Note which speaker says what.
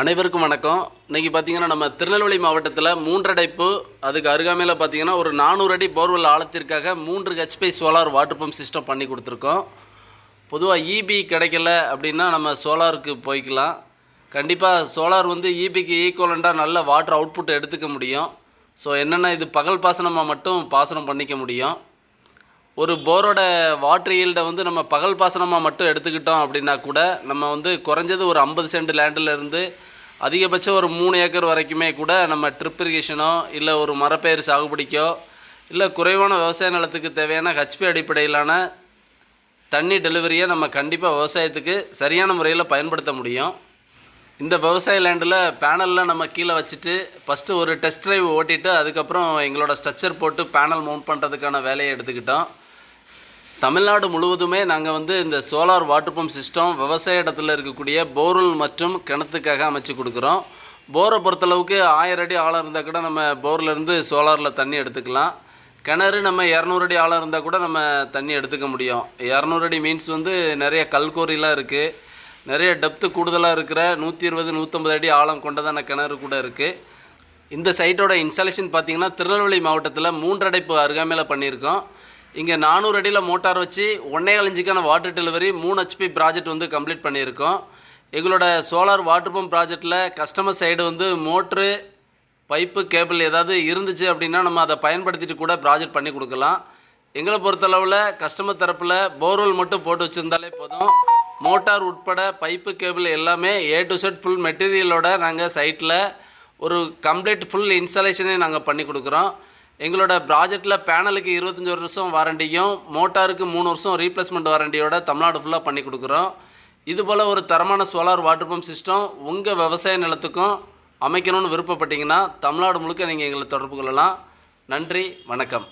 Speaker 1: அனைவருக்கும் வணக்கம். இன்றைக்கி பார்த்தீங்கன்னா நம்ம திருநெல்வேலி மாவட்டத்தில் மூன்றடைப்பு அதுக்கு அருகாமையில் பார்த்தீங்கன்னா ஒரு நானூறு அடி போர்வெல் ஆழத்திற்காக மூன்று HP solar water pump system பண்ணி கொடுத்துருக்கோம். பொதுவாக இபி கிடைக்கல அப்படின்னா நம்ம சோலாருக்கு போய்க்கலாம். கண்டிப்பாக சோலார் வந்து இபிக்கு ஈக்குவலண்ட்டாக நல்ல வாட்டர் அவுட்புட் எடுத்துக்க முடியும். ஸோ என்னென்ன இது பகல் பாசனமாக மட்டும் பாசனம் பண்ணிக்க முடியும். ஒரு போரோட வாட்டர் ஈல்டை வந்து நம்ம பகல் பாசனமாக மட்டும் எடுத்துக்கிட்டோம் அப்படின்னா கூட நம்ம வந்து குறைஞ்சது ஒரு ஐம்பது சென்ட் லேண்டிலேருந்து அதிகபட்சம் ஒரு மூணு ஏக்கர் வரைக்குமே கூட நம்ம ட்ரிப் இரிகேஷனோ இல்லை ஒரு மரப்பயிர் சாகுபடிக்கோ இல்லை குறைவான விவசாய நிலத்துக்கு தேவையான ஹெச்பி அடிப்படையிலான தண்ணி டெலிவரியை நம்ம கண்டிப்பாக விவசாயத்துக்கு சரியான முறையில் பயன்படுத்த முடியும். இந்த விவசாய லேண்டில் பேனலில் நம்ம கீழே வச்சுட்டு ஃபஸ்ட்டு ஒரு டெஸ்ட் ட்ரைவ் ஓட்டிட்டு அதுக்கப்புறம் எங்களோட ஸ்ட்ரக்சர் போட்டு பேனல் மவுண்ட் பண்ணுறதுக்கான வேலையை எடுத்துக்கிட்டோம். தமிழ்நாடு முழுவதுமே நாங்கள் வந்து இந்த சோலார் வாட்டர் பம்ப் சிஸ்டம் விவசாய இடத்துல இருக்கக்கூடிய போர்வெல் மற்றும் கிணத்துக்காக அமைச்சு கொடுக்குறோம். போரை பொறுத்தளவுக்கு ஆயிரம் அடி ஆழம் இருந்தால் கூட நம்ம போர்லேருந்து சோலாரில் தண்ணி எடுத்துக்கலாம். கிணறு நம்ம இரநூறு அடி ஆழம் இருந்தால் கூட நம்ம தண்ணி எடுத்துக்க முடியும். இரநூறு அடி மீன்ஸ் வந்து நிறைய கல்கோரிலாம் இருக்குது நிறைய டெப்த்து கூடுதலாக இருக்கிற நூற்றி இருபது நூற்றம்பது அடி ஆழம் கொண்டதான கிணறு கூட இருக்குது இந்த சைட்டோட இன்ஸ்டாலேஷன் பார்த்தீங்கன்னா திருநெல்வேலி மாவட்டத்தில் மூன்றடைப்பு அருகாமையில் பண்ணியிருக்கோம். இங்கே நானூறு அடியில் மோட்டார் வச்சு ஒன்னே அலஞ்சுக்கான வாட்டர் டெலிவரி மூணு ஹெச்பி ப்ராஜெக்ட் வந்து கம்ப்ளீட் பண்ணியிருக்கோம். எங்களோட சோலார் வாட்டர் பம்ப் ப்ராஜெக்டில் கஸ்டமர் சைடு வந்து மோட்ரு பைப்பு கேபிள் ஏதாவது இருந்துச்சு அப்படின்னா நம்ம அதை பயன்படுத்திட்டு கூட ப்ராஜெக்ட் பண்ணி கொடுக்கலாம். எங்களை பொறுத்தளவில் கஸ்டமர் தரப்பில் போர்வெல் மட்டும் போட்டு வச்சுருந்தாலே போதும். மோட்டார் உட்பட பைப்பு கேபிள் எல்லாமே ஏ டு செட் ஃபுல் மெட்டீரியலோட நாங்கள் சைட்டில் ஒரு கம்ப்ளீட் ஃபுல் இன்ஸ்டாலேஷனே நாங்கள் பண்ணி கொடுக்குறோம். எங்களோட ப்ராஜெக்டில் பேனலுக்கு இருபத்தஞ்சி வருஷம் வாரண்டியும் மோட்டாருக்கு மூணு வருஷம் ரீப்ளேஸ்மெண்ட் வாரண்டியோட தமிழ்நாடு ஃபுல்லாக பண்ணி கொடுக்குறோம். இதுபோல் ஒரு தரமான சோலார் வாட்டர் பம்ப் சிஸ்டம் உங்கள் விவசாய நிலத்துக்கும் அமைக்கணும்னு விருப்பப்பட்டீங்கன்னா தமிழ்நாடு முழுக்க நீங்கள் எங்களை தொடர்பு கொள்ளலாம். நன்றி வணக்கம்.